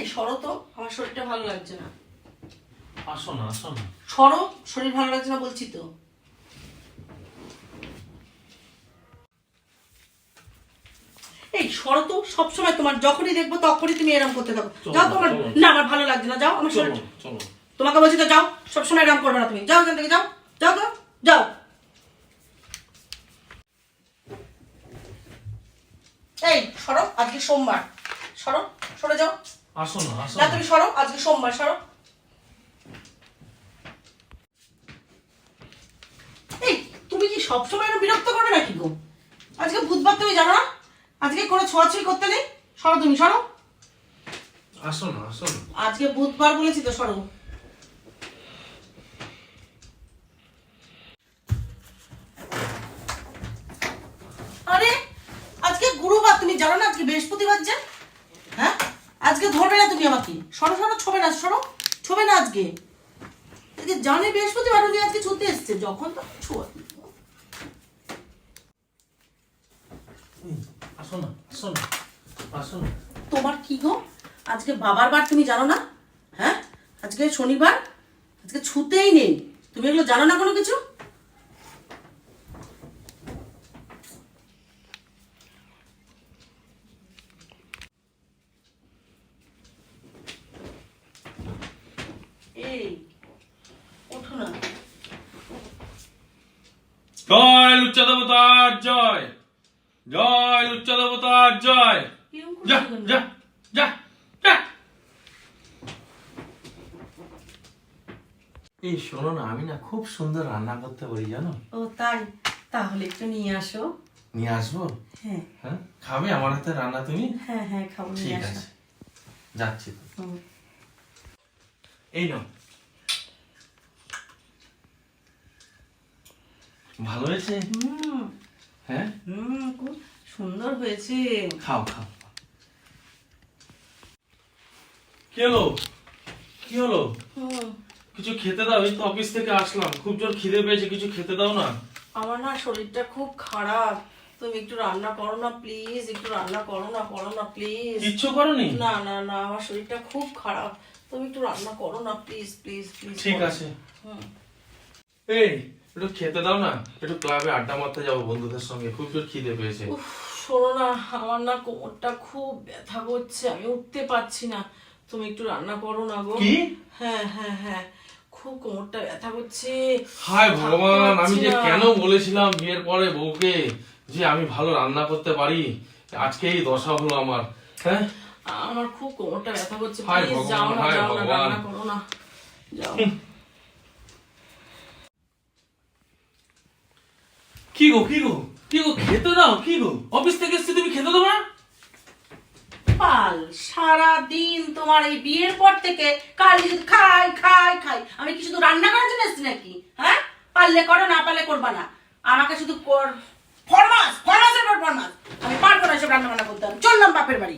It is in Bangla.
এই সরো তো। আমার শরীরটা ভালো লাগছে না। আসো না আসো না। সরো। শরীর ভালো লাগছে না বলছি তো। এই সরো তো। সবসময় তোমার যখনই দেখব তখনই তুমি এরকম করতে থাকো। যাও তোমার না আমার ভালো লাগছে না। যাও আমার শরীর তোমাকে বলছি তো যাও। সবসময় এরম করবে না তুমি। যাও এখান থেকে যাও। যাও তো। যাও। এই সরো। আজকে সোমবার। সরো। সরে যাও। আসো না আসো না তুমি সরো আজকে সোমবার সরো। এই তুমি কি সবসময় এরকম বিরক্ত করবে নাকি গো? আজকে বুধবার তুমি জানো না? আজকে কোনো ছোঁয়াছুঁই করতে নেই? সরো তুমি সরো। আসো না আসো না। আজকে বুধবার বলেছি তো সরো। আরে আজকে গুরুবার তুমি জানো না আজকে বৃহস্পতিবার তুমি আমাকে? সরো সরো ছবে না সরো। ছবে না আজকে। আজকে জানে বৃহস্পতিবার উনি আজকে ছুতে এসছে। যখন তখন ছোঁয়া। এই, আসো না আসো না আসো না। তোমার কি গো? আজকে বাবার বার তুমি জানো না? হ্যাঁ? আজকে শনিবার আজকে ছুতেই নেই। তুমি এগুলো জানো না কোনো কিছু? এই ওঠো না। জয় লুচ্চা দেবতার জয়। জয় লুচ্চা দেবতার জয়। যা যা এই শোনো না আমি না খুব সুন্দর রান্না করতে পারি জানো? ও তাই? তাহলে একটু নিয়ে আসো। নিয়ে আসব? হ্যাঁ। হ্যাঁ? খাবে আমার হাতে রান্না তুমি? হ্যাঁ হ্যাঁ খাব নিয়ে ঠিক আসো। আছে। যাচ্ছি। এই নাও। ভালো হয়েছে? হ্যাঁ? হুম খুব সুন্দর হয়েছে। খাও খাও। কি হলো? কি হলো? কিছু খেতে দাও এই তো অফিস থেকে আসলাম। খুব জোর খিদে পেয়েছে কিছু খেতে দাও না। আমার না শরীরটা খুব খারাপ। তুমি একটু রান্না করো না প্লিজ একটু রান্না করো না করো না প্লিজ কিচ্ছু করনি? না না না আমার শরীরটা খুব খারাপ। তুমি একটু রান্না করো না প্লিজ প্লিজ প্লিজ ঠিক আছে। হুম। এই একটু খেতে দাও না একটু ক্লাবে আড্ডা মারতে যাব বন্ধুদের সঙ্গে খুব জোর খিদে পেয়েছে। শোনো না আমার না কোমরটা খুব ব্যথা করছে আমি উঠতে পারছি না। তুমি একটু রান্না করো না গো। কি? হ্যাঁ হ্যাঁ হ্যাঁ খুব কোমরটা ব্যথা করছে। হায় ভগবান আমি যে কেন বলেছিলাম বিয়ের পরে বউকে যে আমি ভালো রান্না করতে পারি? আজকে এই দশা হলো আমার হ্যাঁ? আমার খুব কোমরটা ব্যথা করছে প্লিজ যাও না যাও না রান্না করো না। যাও। কি গো কি গো? কি গো খেতে দাও কি গো? অফিস থেকে এসছি তুমি খেতে দেবো না? পাল সারা দিন তোমার এই বিয়ের পর থেকে কালি খাই খাই খাই। আমি কি শুধু রান্না করার জন্য এসেছি নাকি? হ্যাঁ? পারলে করো না পারলে করবা না। আমাকে শুধু কর ফরমাস ফরমাসের পর ফরমাস। আমি পারব না সব রান্না বান্না করতে চললাম বাপের বাড়ি।